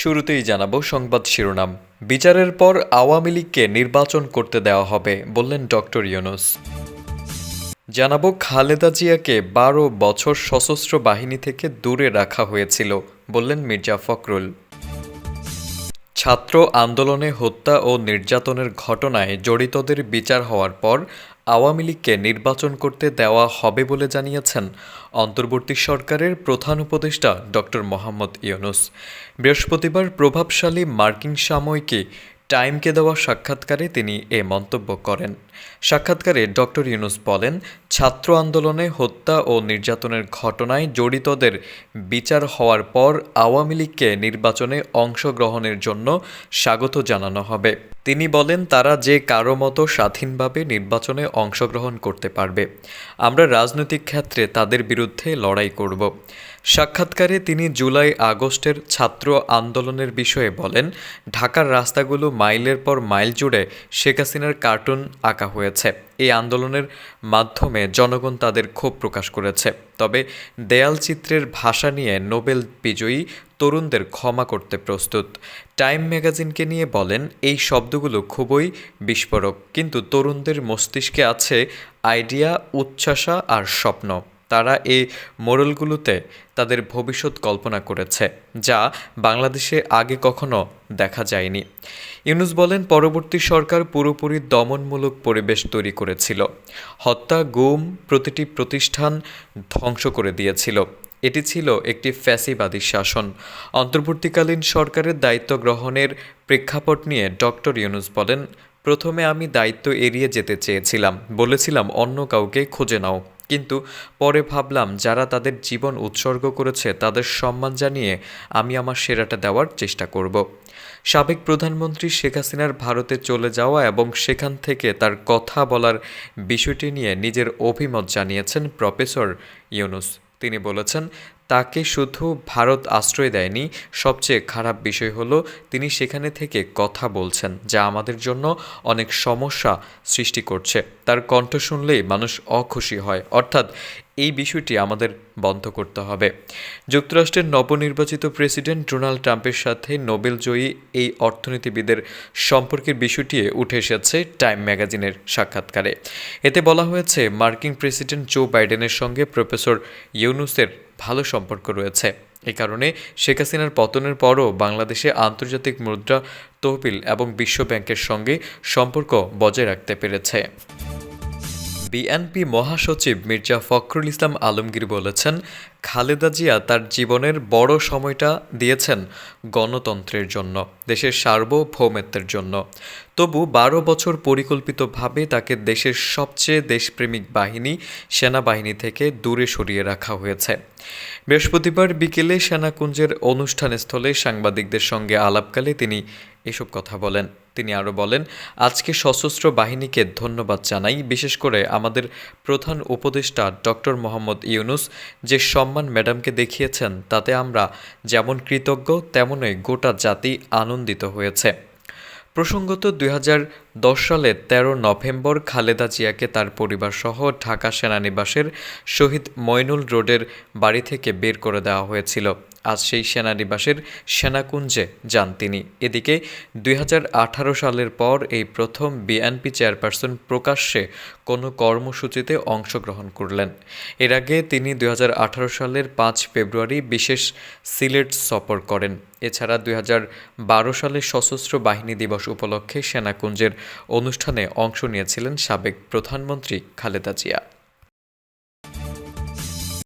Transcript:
শুরুতেই জানাব সংবাদ শিরোনাম। বিচারের পর আওয়ামী লীগকে নির্বাচন করতে দেওয়া হবে, বললেন ডক্টর ইউনুস। জানাব খালেদা জিয়াকে বারো বছর সশস্ত্র বাহিনী থেকে দূরে রাখা হয়েছিল, বললেন মির্জা ফখরুল। ছাত্র আন্দোলনে হত্যা ও নির্যাতনের ঘটনায় জড়িতদের বিচার হওয়ার পর আওয়ামী লীগকে নির্বাচন করতে দেওয়া হবে বলে জানিয়েছেন অন্তর্বর্তী সরকারের প্রধান উপদেষ্টা ডক্টর মোহাম্মদ ইউনুস। বৃহস্পতিবার প্রভাবশালী মার্কিন সাময়িকী টাইমকে দেওয়া সাক্ষাৎকারে তিনি এ মন্তব্য করেন। সাক্ষাৎকারে ডক্টর ইউনুস বলেন, ছাত্র আন্দোলনে হত্যা ও নির্যাতনের ঘটনায় জড়িতদের বিচার হওয়ার পর আওয়ামী লীগকে নির্বাচনে অংশগ্রহণের জন্য স্বাগত জানানো হবে। তিনি বলেন, তারা যে কারও মতো স্বাধীনভাবে নির্বাচনে অংশগ্রহণ করতে পারবে। আমরা রাজনৈতিক ক্ষেত্রে তাদের বিরুদ্ধে লড়াই করব। সাক্ষাৎকারে তিনি জুলাই আগস্টের ছাত্র আন্দোলনের বিষয়ে বলেন, ঢাকার রাস্তাগুলো মাইলের পর মাইল জুড়ে শেখ হাসিনার কার্টুন আঁকা হয়েছে। এই আন্দোলনের মাধ্যমে জনগণ তাদের ক্ষোভ প্রকাশ করেছে। তবে দেয়াল চিত্রের ভাষা নিয়ে নোবেল বিজয়ী তরুণদের ক্ষমা করতে প্রস্তুত। টাইম ম্যাগাজিনকে নিয়ে বলেন, এই শব্দগুলো খুবই বিস্ফোরক, কিন্তু তরুণদের মস্তিষ্কে আছে আইডিয়া, উচ্ছ্বাসা আর স্বপ্ন। তারা এই মোড়লগুলোতে তাদের ভবিষ্যৎ কল্পনা করেছে, যা বাংলাদেশে আগে কখনো দেখা যায়নি। ইউনুস বলেন, পরবর্তী সরকার পুরোপুরি দমনমূলক পরিবেশ তৈরি করেছিল। হত্যা, গুম প্রতিটি প্রতিষ্ঠান ধ্বংস করে দিয়েছিল। এটি ছিল একটি ফ্যাসিবাদী শাসন। অন্তর্বর্তীকালীন সরকারের দায়িত্ব গ্রহণের প্রেক্ষাপট নিয়ে ডক্টর ইউনুস বলেন, প্রথমে আমি দায়িত্ব এড়িয়ে যেতে চেয়েছিলাম, বলেছিলাম অন্য কাউকে খুঁজে নাও। কিন্তু পরে ভাবলাম, যারা তাদের জীবন উৎসর্গ করেছে, তাদের সম্মান জানিয়ে আমি আমার সেরাটা দেওয়ার চেষ্টা করব। সাবেক প্রধানমন্ত্রী শেখ হাসিনার ভারতে চলে যাওয়া এবং সেখান থেকে তার কথা বলার বিষয়টি নিয়ে নিজের অভিমত জানিয়েছেন প্রফেসর ইউনুস। তিনি বলেছেন তাকে শুধু ভারত আশ্রয় দেয়নি, সবচেয়ে খারাপ বিষয় হলো তিনি সেখানে থেকে কথা বলছেন, যা আমাদের জন্য অনেক সমস্যা সৃষ্টি করছে। তার কণ্ঠ শুনলেই মানুষ অখুশি হয়, অর্থাৎ এই বিষয়টি আমাদের বন্ধ করতে হবে। যুক্তরাষ্ট্রের নবনির্বাচিত প্রেসিডেন্ট ডোনাল্ড ট্রাম্পের সাথে নোবেল জয়ী এই অর্থনীতিবিদের সম্পর্কের বিষয়টি উঠে এসেছে টাইম ম্যাগাজিনের সাক্ষাৎকারে। এতে বলা হয়েছে, মার্কিন প্রেসিডেন্ট জো বাইডেনের সঙ্গে প্রফেসর ইউনুসের ভালো সম্পর্ক রয়েছে। এ কারণে শেখ হাসিনার পতনের পরও বাংলাদেশে আন্তর্জাতিক মুদ্রা, তহবিল এবং বিশ্বব্যাংকের সঙ্গে সম্পর্ক বজায় রাখতে পেরেছে। বিএনপি মহাসচিব মির্জা ফখরুল ইসলাম আলমগীর বলেছেন, খালেদা জিয়া তার জীবনের বড় সময়টা দিয়েছেন গণতন্ত্রের জন্য, দেশের সার্বভৌমত্বের জন্য। তবু বারো বছর পরিকল্পিতভাবে তাকে দেশের সবচেয়ে দেশপ্রেমিক বাহিনী, সেনাবাহিনী থেকে দূরে সরিয়ে রাখা হয়েছে। বৃহস্পতিবার বিকেলে সেনাকুঞ্জের অনুষ্ঠানস্থলে সাংবাদিকদের সঙ্গে আলাপকালে তিনি এসব কথা বলেন। তিনি আরও বলেন, আজকে সশস্ত্র বাহিনীকে ধন্যবাদ জানাই, বিশেষ করে আমাদের প্রধান উপদেষ্টা ডক্টর মোহাম্মদ ইউনুস, যে সম্মান ম্যাডামকে দেখিয়েছেন, তাতে আমরা যেমন কৃতজ্ঞ, তেমনই গোটা জাতি আনন্দিত হয়েছে। প্রসঙ্গত, দুই সালের তেরো নভেম্বর খালেদা জিয়াকে তার পরিবারসহ ঢাকা সেনানিবাসের শহীদ মইনুল রোডের বাড়ি থেকে বের করে দেওয়া হয়েছিল। আজ সেই সেনানিবাসের সেনাকুঞ্জে যান তিনি। এদিকে দুই হাজার আঠারো সালের পর এই প্রথম বিএনপি চেয়ারপারসন প্রকাশ্যে কোনো কর্মসূচিতে অংশগ্রহণ করলেন। এর আগে তিনি দুই হাজার আঠারো সালের পাঁচ ফেব্রুয়ারি বিশেষ সিলেট সফর করেন। এছাড়া দুই সালে সশস্ত্র বাহিনী দিবস উপলক্ষে সেনাকুঞ্জের অনুষ্ঠানে অংশ নিয়েছিলেন সাবেক প্রধানমন্ত্রী খালেদা জিয়া।